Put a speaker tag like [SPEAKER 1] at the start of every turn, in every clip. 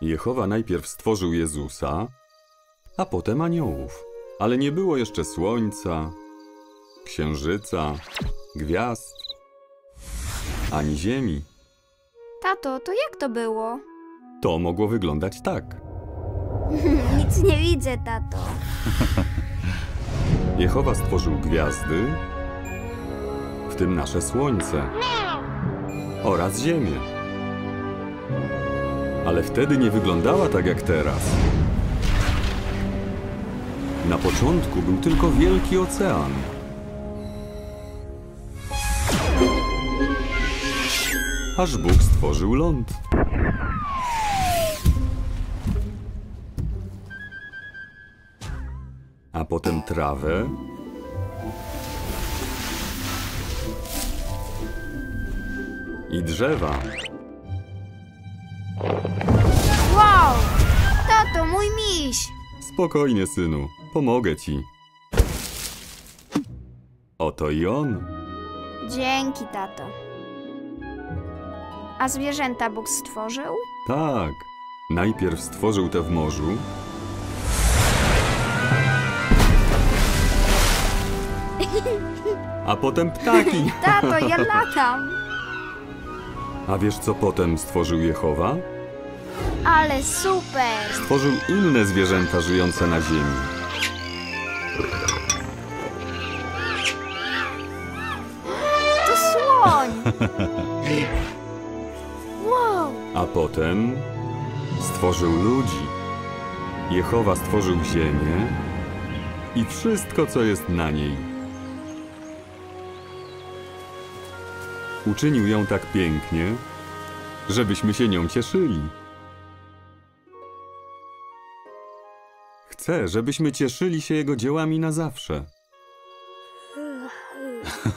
[SPEAKER 1] Jehowa najpierw stworzył Jezusa, a potem aniołów. Ale nie było jeszcze słońca, księżyca, gwiazd, ani ziemi.
[SPEAKER 2] Tato, to jak to było?
[SPEAKER 1] To mogło wyglądać tak.
[SPEAKER 2] Nic nie widzę, tato.
[SPEAKER 1] Jehowa stworzył gwiazdy, w tym nasze słońce oraz ziemię. Ale wtedy nie wyglądała tak jak teraz. Na początku był tylko wielki ocean. Aż Bóg stworzył ląd. A potem trawę, i drzewa.
[SPEAKER 2] Wow! Tato, mój miś!
[SPEAKER 1] Spokojnie, synu, pomogę ci. Oto i on.
[SPEAKER 2] Dzięki, tato. A zwierzęta Bóg stworzył?
[SPEAKER 1] Tak. Najpierw stworzył te w morzu, a potem ptaki.
[SPEAKER 2] Tato, ja latam!
[SPEAKER 1] A wiesz, co potem stworzył Jehowa?
[SPEAKER 2] Ale super!
[SPEAKER 1] Stworzył inne zwierzęta żyjące na ziemi.
[SPEAKER 2] To słoń! Wow!
[SPEAKER 1] A potem stworzył ludzi. Jehowa stworzył ziemię i wszystko, co jest na niej. Uczynił ją tak pięknie, żebyśmy się nią cieszyli. Chcę, żebyśmy cieszyli się Jego dziełami na zawsze.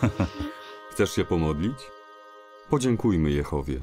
[SPEAKER 1] Chcesz się pomodlić? Podziękujmy Jehowie.